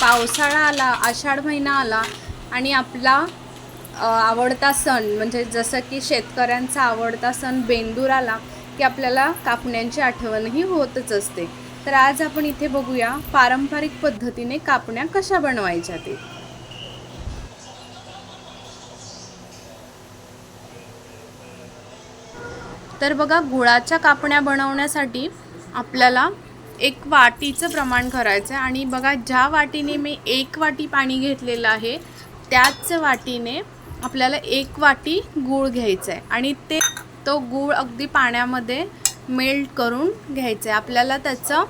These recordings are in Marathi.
पावसाळा आला आषाढ महिना आला आणि आपला आवडता सण म्हणजे जसं की शेतकऱ्यांचा आवडता सण बेंदूर आला की आपल्याला कापण्यांची आठवणही होतच असते. तर आज आपण इथे बघूया पारंपरिक पद्धतीने कापण्या कशा बनवायच्या ते. तर बघा गुळाच्या कापण्या बनवण्यासाठी आपल्याला एक वाटीचं प्रमाण करायचं आहे. आणि बघा ज्या वाटीने मी एक वाटी पाणी घेतलेलं आहे त्याच वाटीने आपल्याला एक वाटी गूळ घ्यायचं आहे. आणि ते तो गूळ अगदी पाण्यामध्ये मेल्ट करून घ्यायचं आहे. आपल्याला त्याचं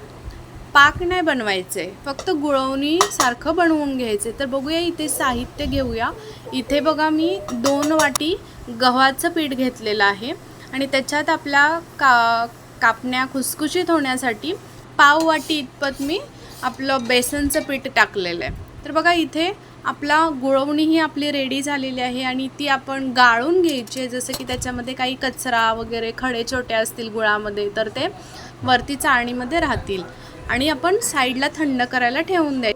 पाक नाही बनवायचं आहे फक्त गुळवणीसारखं बनवून घ्यायचं आहे तर बघूया इथे साहित्य घेऊया. इथे बघा मी दोन वाटी गव्हाचं पीठ घेतलेलं आहे. आणि त्याच्यात आपल्या का कापण्या खुसखुशीत होण्यासाठी पाववाटी इतपत मी आपलं बेसनचं पीठ टाकलेलं आहे. तर बघा इथे आपला गुळवणी ही आपली रेडी झालेली आहे आणि ती आपण गाळून घ्यायची आहे. जसं की त्याच्यामध्ये काही कचरा वगैरे खडे छोटे असतील गुळामध्ये तर ते वरती चाळणीमध्ये राहतील. आणि आपण साईडला थंड करायला ठेवून द्याय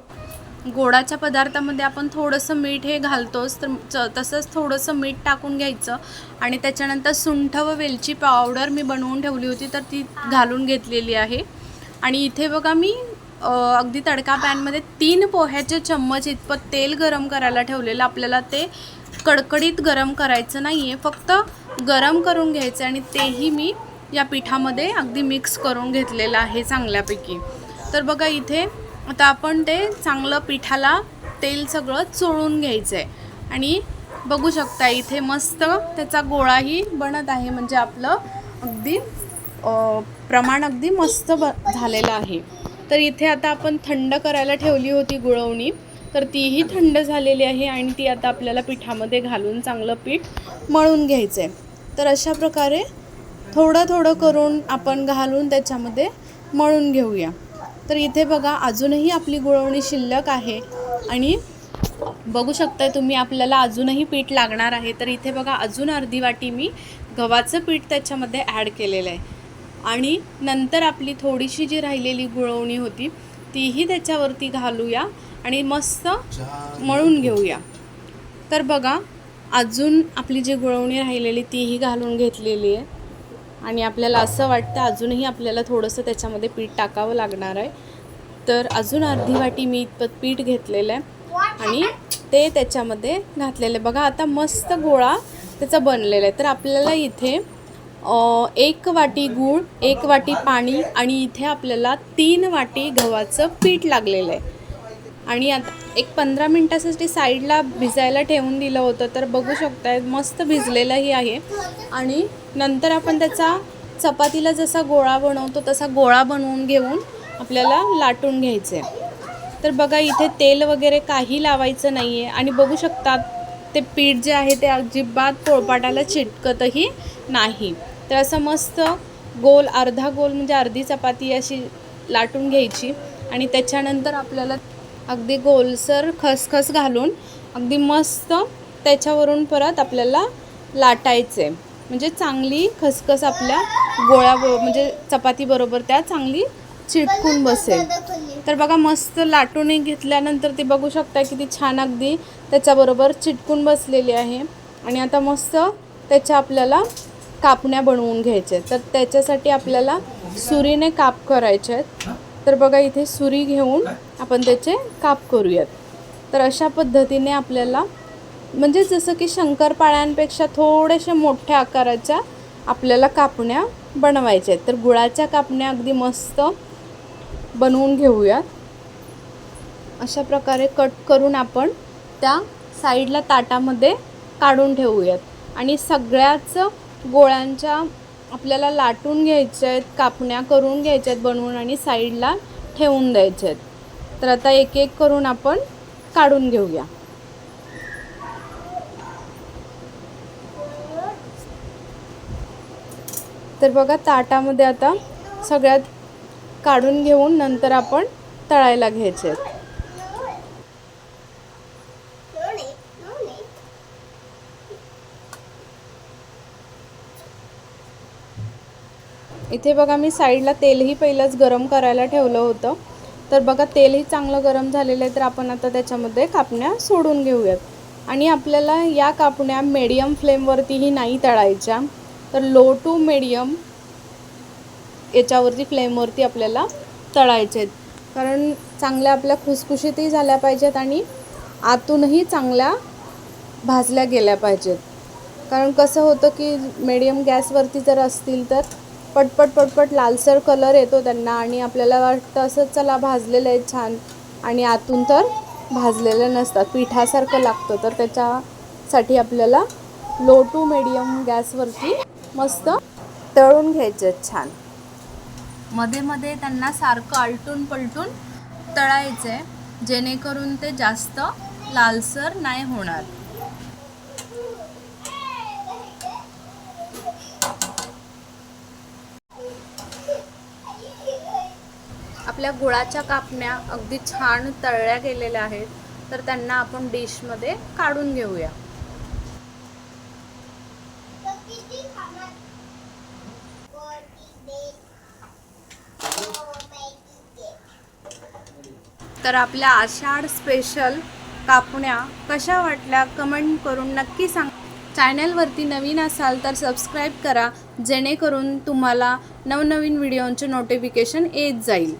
गोडाच्या पदार्थामध्ये आपण थोडंसं मीठ हे घालतोच तर च- तसंच थोडंसं मीठ टाकून घ्यायचं. आणि त्याच्यानंतर सुंठ व वेलची पावडर मी बनवून ठेवली होती तर ती घालून घेतलेली आहे. आणि इथे बघा मी अगदी तडका पॅनमध्ये तीन पोह्याचे चम्मच इतपत तेल गरम करायला ठेवलेलं. आपल्याला ते कडकडीत गरम करायचं नाही आहे फक्त गरम करून घ्यायचं आणि तेही मी या पिठामध्ये अगदी मिक्स करून घेतलेलं आहे चांगल्यापैकी. तर बघा इथे आता आपण ते चांगलं पिठाला तेल सगळं चोळून घ्यायचं आहे आणि बघू शकता इथे मस्त त्याचा गोळाही बनत आहे. म्हणजे आपलं अगदी प्रमाण अगदी मस्त ब झालेलं आहे. तर इथे आता आपण थंड करायला ठेवली होती गुळवणी. तर तीही थंड झालेली आहे आणि ती आता आपल्याला पिठामध्ये घालून चांगलं पीठ मळून घ्यायचं आहे तर अशा प्रकारे थोडं थोडं करून आपण घालून त्याच्यामध्ये मळून घेऊया. तर इथे बघा अजूनही आपली गुळवणी शिल्लक आहे आणि बघू शकताय तुम्ही आपल्याला अजूनही पीठ लागणार आहे. तर इथे बघा अजून अर्धी वाटी मी गव्हाचं पीठ त्याच्यामध्ये ॲड केलेलं आहे. आणि नंतर आपली थोडीशी जी राहिलेली गुळवणी होती तीही त्याच्यावरती घालूया आणि मस्त मळून घेऊया. तर बघा अजून आपली जी गुळवणी राहिलेली तीही घालून घेतलेली आहे. आणि आपल्याला असं वाटतं अजूनही आपल्याला थोडंसं त्याच्यामध्ये पीठ टाकावं लागणार आहे. तर अजून अर्धी वाटी मी इतपत पीठ घेतलेलं आहे. आणि ते त्याच्यामध्ये घातलेलं आहे. बघा आता मस्त गोळा त्याचा बनलेला आहे. तर आपल्याला इथे एक वाटी गूळ एक वाटी पाणी आणि इथे आपल्याला तीन वाटी गव्हाचं पीठ लागलेलं आहे. आणि आता एक पंधरा मिनटासाठी साईडला भिजायला ठेवून दिलं होतं तर बघू शकताय मस्त भिजलेलंही आहे. आणि नंतर आपण त्याचा चपातीला जसा गोळा बनवतो तसा गोळा बनवून घेऊन आपल्याला लाटून घ्यायचं आहे तर बघा इथे तेल वगैरे काही लावायचं नाही आहे आणि बघू शकतात ते पीठ जे आहे ते अजिबात पोळपाटाला चिटकतही नाही. तर असं मस्त गोल अर्धा गोल म्हणजे अर्धी चपाती अशी लाटून घ्यायची. आणि त्याच्यानंतर आपल्याला अगदी गोलसर खसखस घालून अगदी मस्त त्याच्यावरून परत आपल्याला लाटायचे म्हणजे चांगली खसखस आपल्या गोळ्या म्हणजे चपातीबरोबर त्या चांगली चिटकून बसेल. तर बघा मस्त लाटून घेतल्यानंतर ती बघू शकता की ती छान अगदी त्याच्याबरोबर चिटकून बसलेली आहे. आणि आता मस्त त्याच्या आपल्याला कापण्या बनवून घ्यायच्या आहेत. तर त्याच्यासाठी आपल्याला सुरीने काप करायचे आहेत. तर बघा इथे सुरी घेऊन आपण त्याचे काप करूयात. तर अशा पद्धतीने आपल्याला म्हणजे जसं की शंकरपाळ्यांपेक्षा थोड्याशा मोठ्या आकाराच्या आपल्याला कापण्या बनवायच्या आहेत. तर गुळाच्या कापण्या अगदी मस्त बनवून घेऊयात. अशा प्रकारे कट करून आपण त्या साईडला ताटामध्ये काढून ठेवूयात. आणि सगळ्याच गोळ्यांच्या आपल्याला लाटून घ्यायच्या आहेत कापण्या करून घ्यायच्या आहेत बनवून आणि साईडला ठेवून द्यायच्या आहेत. तर आता एक एक करून आपण काढून घेऊया. तर बघा ताटामध्ये आता सगळ्यात काढून घेऊन नंतर आपण तळायला घ्यायचे आहेत. इथे बघा मी साईडला तेलही पहिलंच गरम करायला ठेवलं होतं. तर बघा तेलही चांगलं गरम झालेलं आहे तर आपण आता त्याच्यामध्ये कापण्या सोडून घेऊयात. आणि आपल्याला या कापण्या मीडियम फ्लेमवरतीही नाही तळायच्या. तर लो टू मीडियम याच्यावरती फ्लेमवरती आपल्याला तळायचे आहेत. कारण चांगल्या आपल्या खुसखुशीतही झाल्या पाहिजेत आणि आतूनही चांगल्या भाजल्या गेल्या पाहिजेत. कारण कसं होतं की मीडियम गॅसवरती जर असतील तर पटपट पटपट लालसर कलर येतो त्यांना आणि आपल्याला वाटतं असं चला भाजलेलं आहे छान. आणि आतून तर भाजलेले नसतात. पिठासारखं लागतं. तर त्याच्यासाठी आपल्याला लो टू मीडियम गॅसवरती मस्त तळून घ्यायचे आहेत छान. मध्ये मध्ये त्यांना सारखं आलटून पलटून तळायचं आहे जेणेकरून ते जास्त लालसर नाही होणार. आपल्या गुळाच्या कापण्या अगदी छान तळल्या गेलेल्या आहेत तर त्यांना आपण डिशमध्ये काढून घेऊया. तर आपल्या आषाढ स्पेशल कापण्या कशा वाटल्या कमेंट करून नक्की सांग. चॅनलवरती नवीन असाल तर सबस्क्राईब करा जेणेकरून तुम्हाला नवनवीन व्हिडिओंचे नोटिफिकेशन येत जाईल.